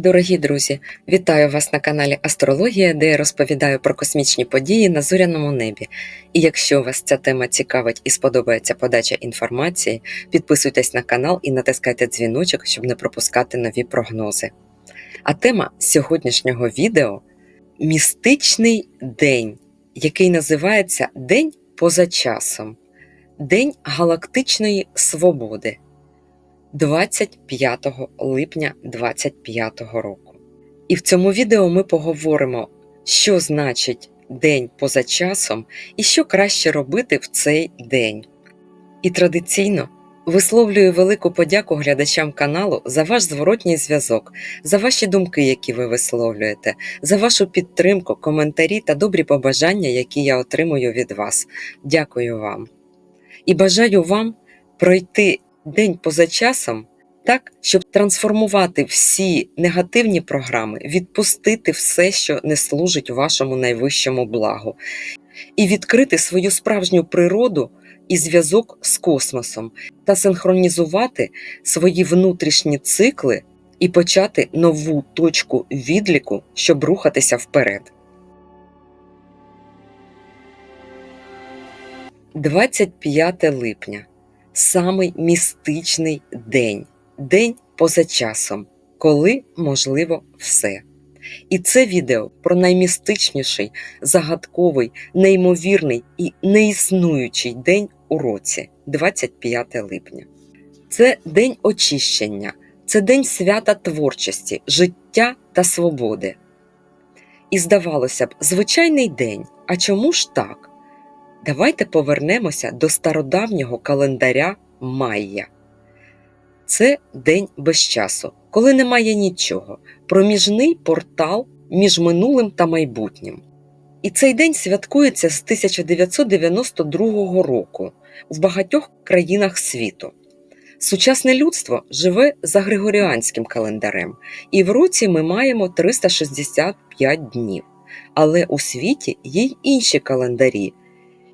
Дорогі друзі, вітаю вас на каналі Астрологія, де я розповідаю про космічні події на зоряному небі. І якщо вас ця тема цікавить і сподобається подача інформації, підписуйтесь на канал і натискайте дзвіночок, щоб не пропускати нові прогнози. А тема сьогоднішнього відео містичний день, який називається День поза часом, День галактичної свободи. 25 липня 2025 року. І в цьому відео ми поговоримо, що значить день поза часом і що краще робити в цей день. І традиційно висловлюю велику подяку глядачам каналу за ваш зворотній зв'язок, за ваші думки, які ви висловлюєте, за вашу підтримку, коментарі та добрі побажання, які я отримую від вас. Дякую вам. І бажаю вам пройти день поза часом так, щоб трансформувати всі негативні програми, відпустити все, що не служить вашому найвищому благу, і відкрити свою справжню природу і зв'язок з космосом, та синхронізувати свої внутрішні цикли і почати нову точку відліку, щоб рухатися вперед. 25 липня самий містичний день, день поза часом, коли можливо все. І це відео про наймістичніший, загадковий, неймовірний і неіснуючий день у році 25 липня. Це день очищення, це день свята творчості, життя та свободи. І здавалося б, звичайний день. А чому ж так? Давайте повернемося до стародавнього календаря Майя. Це день без часу, коли немає нічого, проміжний портал між минулим та майбутнім. І цей день святкується з 1992 року в багатьох країнах світу. Сучасне людство живе за григоріанським календарем, і в році ми маємо 365 днів. Але у світі є й інші календарі,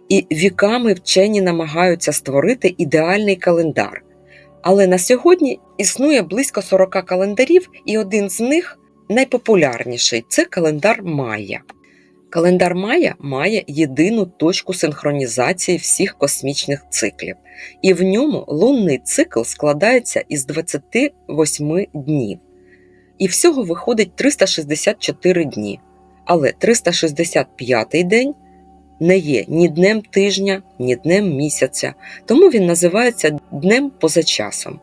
і віками вчені намагаються створити ідеальний календар. Але на сьогодні існує близько 40 календарів, і один з них найпопулярніший це календар Майя. Календар Майя має єдину точку синхронізації всіх космічних циклів, і в ньому лунний цикл складається із 28 днів. І всього виходить 364 дні. Але 365 день не є ні днем тижня, ні днем місяця, тому він називається Днем поза часом.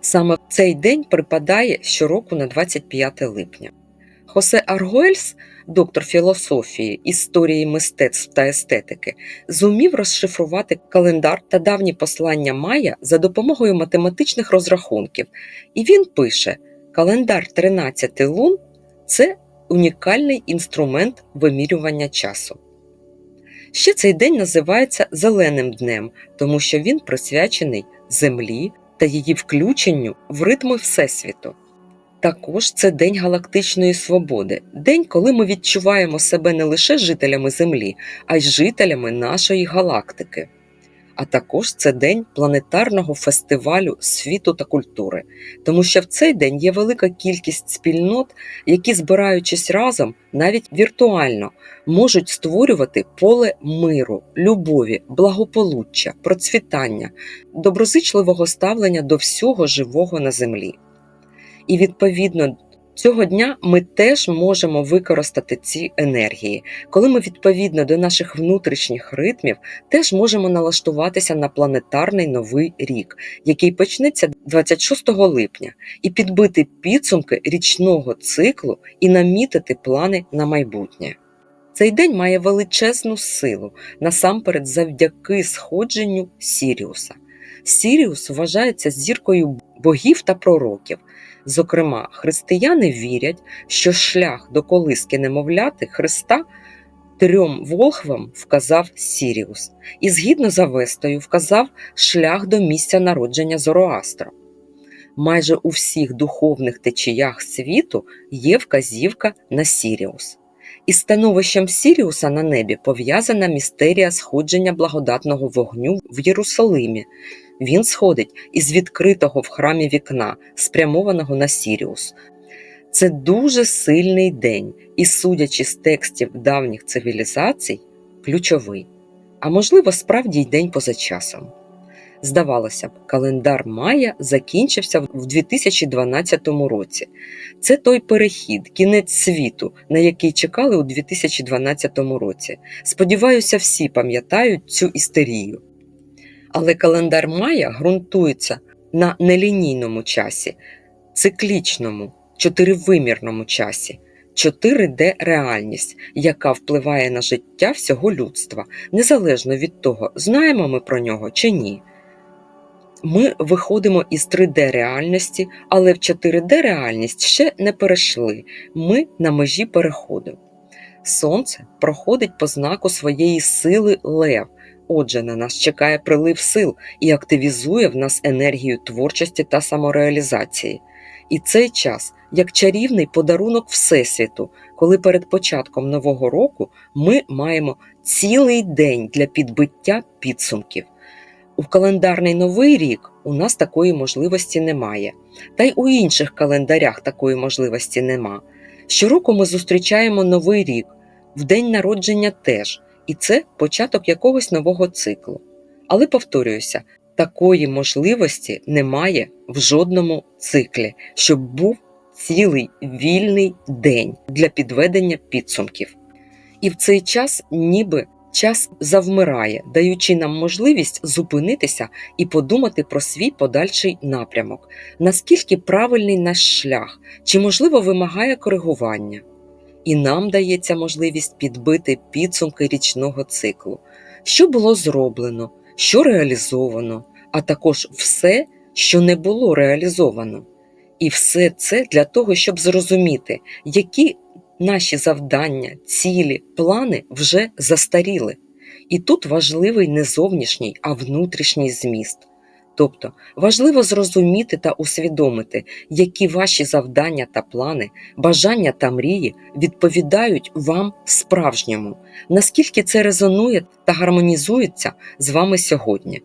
Саме цей день припадає щороку на 25 липня. Хосе Аргуельс, доктор філософії, історії мистецтв та естетики, зумів розшифрувати календар та давні послання Майя за допомогою математичних розрахунків, і він пише: календар 13 лун це унікальний інструмент вимірювання часу. Ще цей день називається Зеленим днем, тому що він присвячений Землі та її включенню в ритми Всесвіту. Також це День галактичної свободи, день, коли ми відчуваємо себе не лише жителями Землі, а й жителями нашої галактики а також це день планетарного фестивалю світу та культури, тому що в цей день є велика кількість спільнот, які, збираючись разом, навіть віртуально, можуть створювати поле миру, любові, благополуччя, процвітання, доброзичливого ставлення до всього живого на землі. І відповідно Цього дня ми теж можемо використати ці енергії, коли ми відповідно до наших внутрішніх ритмів теж можемо налаштуватися на планетарний новий рік, який почнеться 26 липня, і підбити підсумки річного циклу і намітити плани на майбутнє. Цей день має величезну силу насамперед завдяки сходженню Сіріуса. Сіріус вважається зіркою богів та пророків. Зокрема, християни вірять, що шлях до колиски немовляти Христа трьом волхвам вказав Сіріус, і згідно з Авестою вказав шлях до місця народження Зороастра. Майже у всіх духовних течіях світу є вказівка на Сіріус. Із становищем Сіріуса на небі пов'язана містерія сходження благодатного вогню в Єрусалимі, він сходить із відкритого в храмі вікна, спрямованого на Сіріус. Це дуже сильний день, і, судячи з текстів давніх цивілізацій, ключовий, а можливо, справді й день поза часом. Здавалося б, календар Майя закінчився в 2012 році. Це той перехід, кінець світу, на який чекали у 2012 році. Сподіваюся, всі пам'ятають цю істерію. Але календар Майя ґрунтується на нелінійному часі, циклічному, чотиривимірному часі. 4D реальність, яка впливає на життя всього людства, незалежно від того, знаємо ми про нього чи ні. Ми виходимо із 3D реальності, але в 4D реальність ще не перейшли. Ми на межі переходу. Сонце проходить по знаку своєї сили Лев. Отже, на нас чекає прилив сил і активізує в нас енергію творчості та самореалізації. І цей час як чарівний подарунок Всесвіту, коли перед початком нового року ми маємо цілий день для підбиття підсумків. У календарний новий рік у нас такої можливості немає, та й у інших календарях такої можливості нема. Щороку ми зустрічаємо новий рік, в день народження теж, і це початок якогось нового циклу. Але повторююся, такої можливості немає в жодному циклі, щоб був цілий вільний день для підведення підсумків. І в цей час ніби час завмирає, даючи нам можливість зупинитися і подумати про свій подальший напрямок, наскільки правильний наш шлях, чи, можливо, вимагає коригування. І нам дається можливість підбити підсумки річного циклу, що було зроблено, що реалізовано, а також все, що не було реалізовано. І все це для того, щоб зрозуміти, які наші завдання, цілі, плани вже застаріли. І тут важливий не зовнішній, а внутрішній зміст. Тобто важливо зрозуміти та усвідомити, які ваші завдання та плани, бажання та мрії відповідають вам справжньому, наскільки це резонує та гармонізується з вами сьогодні.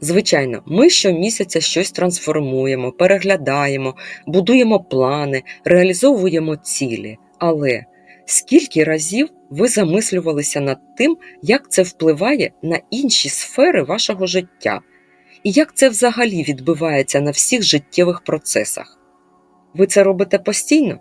Звичайно, ми щомісяця щось трансформуємо, переглядаємо, будуємо плани, реалізовуємо цілі. Але скільки разів ви замислювалися над тим, як це впливає на інші сфери вашого життя, і як це взагалі відбувається на всіх життєвих процесах? Ви це робите постійно?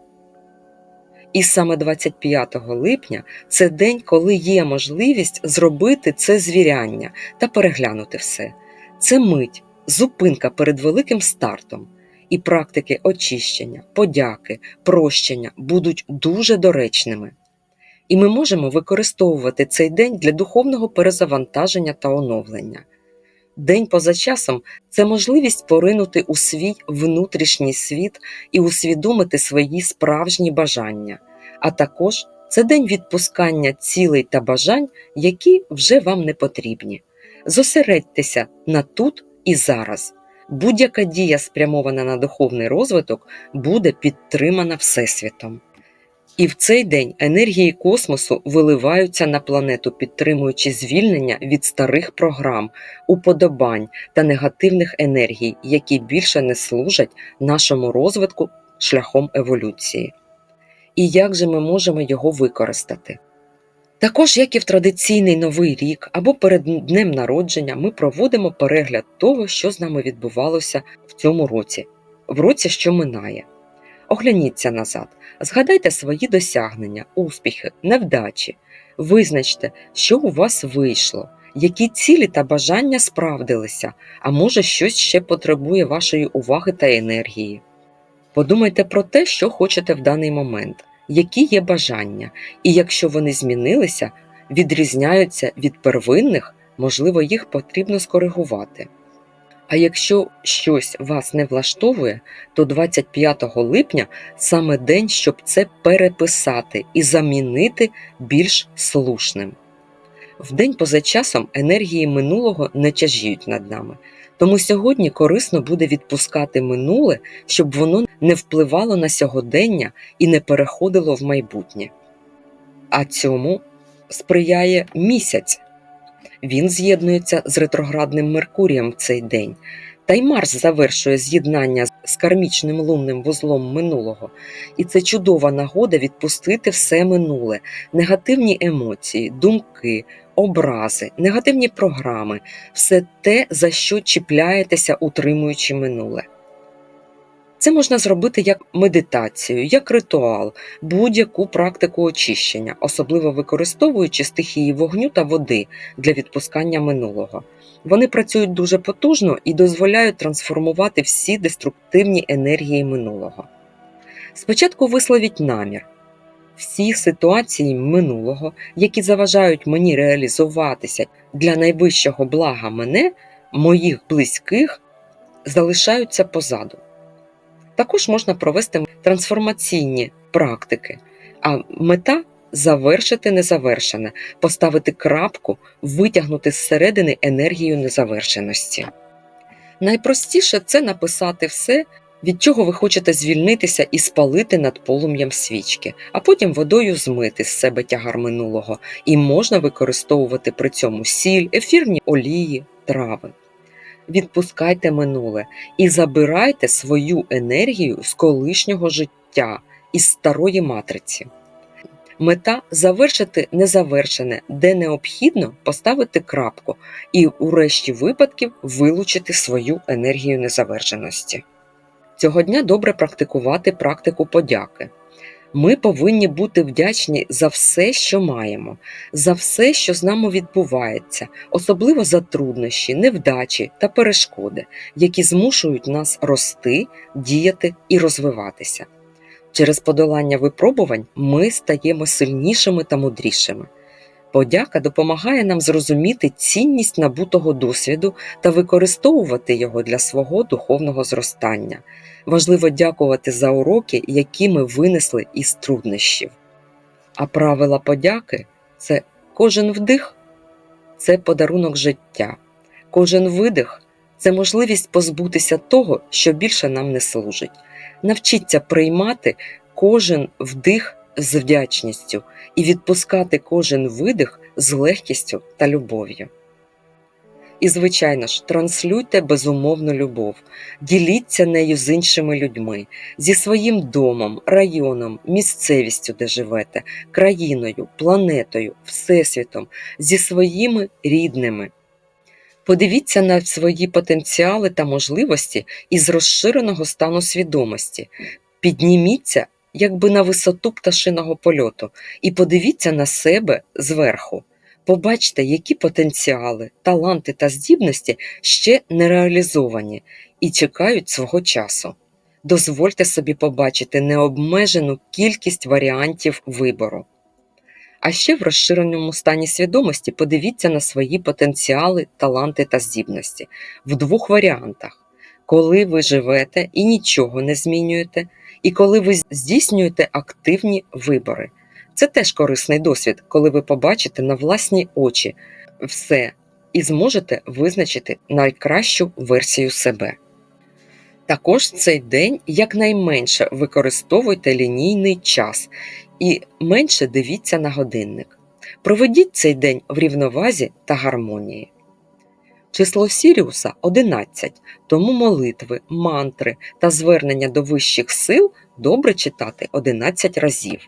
І саме 25 липня це день, коли є можливість зробити це звіряння та переглянути все. Це мить, зупинка перед великим стартом, і практики очищення, подяки, прощення будуть дуже доречними. І ми можемо використовувати цей день для духовного перезавантаження та оновлення. День поза часом це можливість поринути у свій внутрішній світ і усвідомити свої справжні бажання, а також це день відпускання цілей та бажань, які вже вам не потрібні. Зосередьтеся на тут і зараз. Будь-яка дія, спрямована на духовний розвиток, буде підтримана Всесвітом. І в цей день енергії космосу виливаються на планету, підтримуючи звільнення від старих програм, уподобань та негативних енергій, які більше не служать нашому розвитку шляхом еволюції. І як же ми можемо його використати? Також, як і в традиційний новий рік або перед днем народження, ми проводимо перегляд того, що з нами відбувалося в цьому році, в році, що минає. Огляніться назад, згадайте свої досягнення, успіхи, невдачі, визначте, що у вас вийшло, які цілі та бажання справдилися, а може щось ще потребує вашої уваги та енергії. Подумайте про те, що хочете в даний момент які є бажання, і якщо вони змінилися, відрізняються від первинних, можливо, їх потрібно скоригувати. А якщо щось вас не влаштовує, то 25 липня саме день, щоб це переписати і замінити більш слушним. В день поза часом енергії минулого не тяжіють над нами. Тому сьогодні корисно буде відпускати минуле, щоб воно не впливало на сьогодення і не переходило в майбутнє. А цьому сприяє місяць. Він з'єднується з ретроградним Меркурієм в цей день. Та й Марс завершує з'єднання з кармічним лунним вузлом минулого, і це чудова нагода відпустити все минуле, негативні емоції, думки, образи, негативні програми, все те, за що чіпляєтеся, утримуючи минуле. Це можна зробити як медитацію, як ритуал, будь-яку практику очищення, особливо використовуючи стихії вогню та води для відпускання минулого. Вони працюють дуже потужно і дозволяють трансформувати всі деструктивні енергії минулого. Спочатку висловіть намір. Всі ситуації минулого, які заважають мені реалізуватися для найвищого блага мене, моїх близьких, залишаються позаду. Також можна провести трансформаційні практики, а мета завершити незавершене, поставити крапку, витягнути зсередини енергію незавершеності. Найпростіше це написати все, від чого ви хочете звільнитися і спалити над полум'ям свічки, а потім водою змити з себе тягар минулого, і можна використовувати при цьому сіль, ефірні олії, трави. Відпускайте минуле і забирайте свою енергію з колишнього життя із старої матриці. Мета завершити незавершене, де необхідно поставити крапку і у решті випадків вилучити свою енергію незавершеності. Цього дня добре практикувати практику подяки. Ми повинні бути вдячні за все, що маємо, за все, що з нами відбувається, особливо за труднощі, невдачі та перешкоди, які змушують нас рости, діяти і розвиватися. Через подолання випробувань ми стаємо сильнішими та мудрішими. Подяка допомагає нам зрозуміти цінність набутого досвіду та використовувати його для свого духовного зростання. Важливо дякувати за уроки, які ми винесли із труднощів. А правила подяки це кожен вдих це подарунок життя, кожен видих це можливість позбутися того, що більше нам не служить. Навчіться приймати кожен вдих з вдячністю і відпускати кожен видих з легкістю та любов'ю. І, звичайно ж, транслюйте безумовну любов, діліться нею з іншими людьми, зі своїм домом, районом, місцевістю, де живете, країною, планетою, всесвітом, зі своїми рідними. Подивіться на свої потенціали та можливості із розширеного стану свідомості, підніміться якби на висоту пташиного польоту, і подивіться на себе зверху. Побачте, які потенціали, таланти та здібності ще не реалізовані і чекають свого часу. Дозвольте собі побачити необмежену кількість варіантів вибору. А ще в розширеному стані свідомості подивіться на свої потенціали, таланти та здібності в двох варіантах: коли ви живете і нічого не змінюєте, і коли ви здійснюєте активні вибори. Це теж корисний досвід, коли ви побачите на власні очі все і зможете визначити найкращу версію себе. Також цей день якнайменше використовуйте лінійний час і менше дивіться на годинник. Проведіть цей день в рівновазі та гармонії. Число Сіріуса 11, тому молитви, мантри та звернення до вищих сил добре читати 11 разів.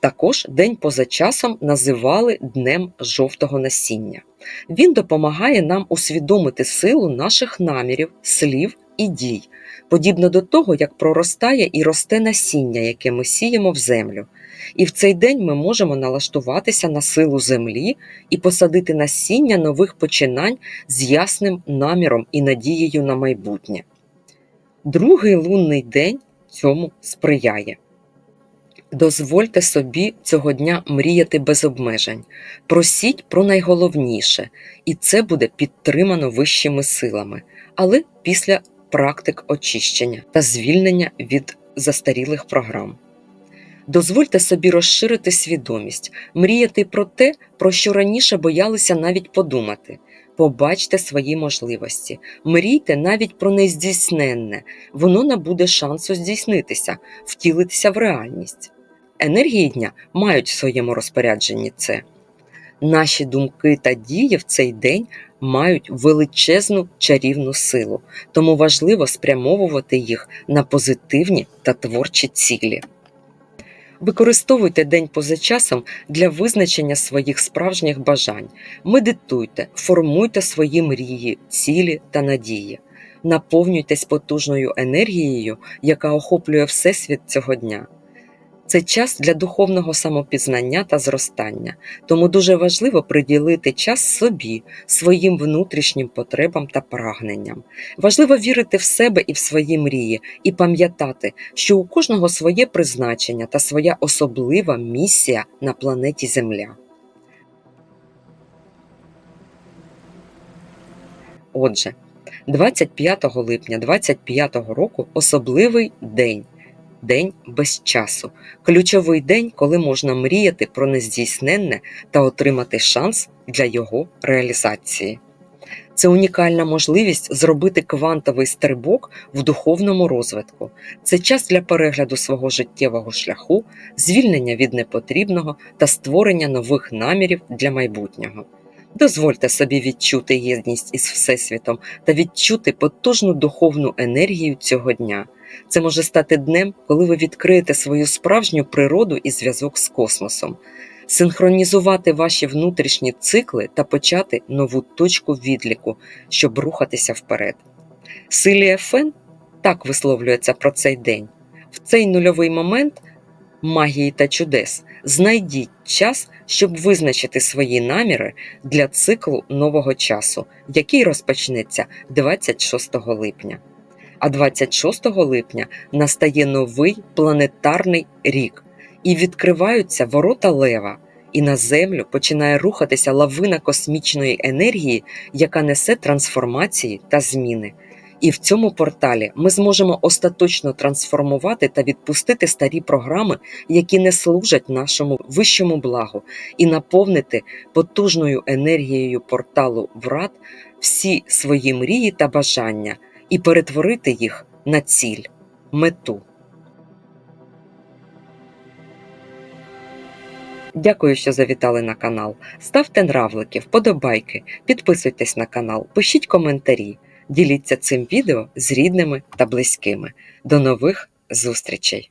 Також день поза часом називали Днем жовтого насіння. Він допомагає нам усвідомити силу наших намірів, слів і дій, подібно до того, як проростає і росте насіння, яке ми сіємо в землю. І в цей день ми можемо налаштуватися на силу землі і посадити насіння нових починань з ясним наміром і надією на майбутнє. Другий лунний день цьому сприяє. Дозвольте собі цього дня мріяти без обмежень, просіть про найголовніше, і це буде підтримано вищими силами, але після практик очищення та звільнення від застарілих програм. Дозвольте собі розширити свідомість, мріяти про те, про що раніше боялися навіть подумати. Побачте свої можливості, мрійте навіть про нездійсненне, воно набуде шансу здійснитися, втілитися в реальність. Енергії дня мають в своєму розпорядженні це. Наші думки та дії в цей день мають величезну чарівну силу, тому важливо спрямовувати їх на позитивні та творчі цілі. Використовуйте день поза часом для визначення своїх справжніх бажань. Медитуйте, формуйте свої мрії, цілі та надії. Наповнюйтесь потужною енергією, яка охоплює всесвіт цього дня. Це час для духовного самопізнання та зростання, тому дуже важливо приділити час собі, своїм внутрішнім потребам та прагненням. Важливо вірити в себе і в свої мрії, і пам'ятати, що у кожного своє призначення та своя особлива місія на планеті Земля. Отже, 25 липня 25 року особливий день. День без часу, ключовий день, коли можна мріяти про нездійсненне та отримати шанс для його реалізації. Це унікальна можливість зробити квантовий стрибок в духовному розвитку. Це час для перегляду свого життєвого шляху, звільнення від непотрібного та створення нових намірів для майбутнього. Дозвольте собі відчути єдність із Всесвітом та відчути потужну духовну енергію цього дня. Це може стати днем, коли ви відкриєте свою справжню природу і зв'язок з космосом, синхронізувати ваші внутрішні цикли та почати нову точку відліку, щоб рухатися вперед. Силія Фен так висловлюється про цей день. В цей нульовий момент магії та чудес знайдіть час, щоб визначити свої наміри для циклу нового часу, який розпочнеться 26 липня. А 26 липня настає новий планетарний рік, і відкриваються ворота Лева, і на Землю починає рухатися лавина космічної енергії, яка несе трансформації та зміни. І в цьому порталі ми зможемо остаточно трансформувати та відпустити старі програми, які не служать нашому вищому благу, і наповнити потужною енергією порталу врат всі свої мрії та бажання і перетворити їх на ціль, мету. Дякую, що завітали на канал. Ставте нравлики, вподобайки, підписуйтесь на канал, пишіть коментарі, діліться цим відео з рідними та близькими. До нових зустрічей!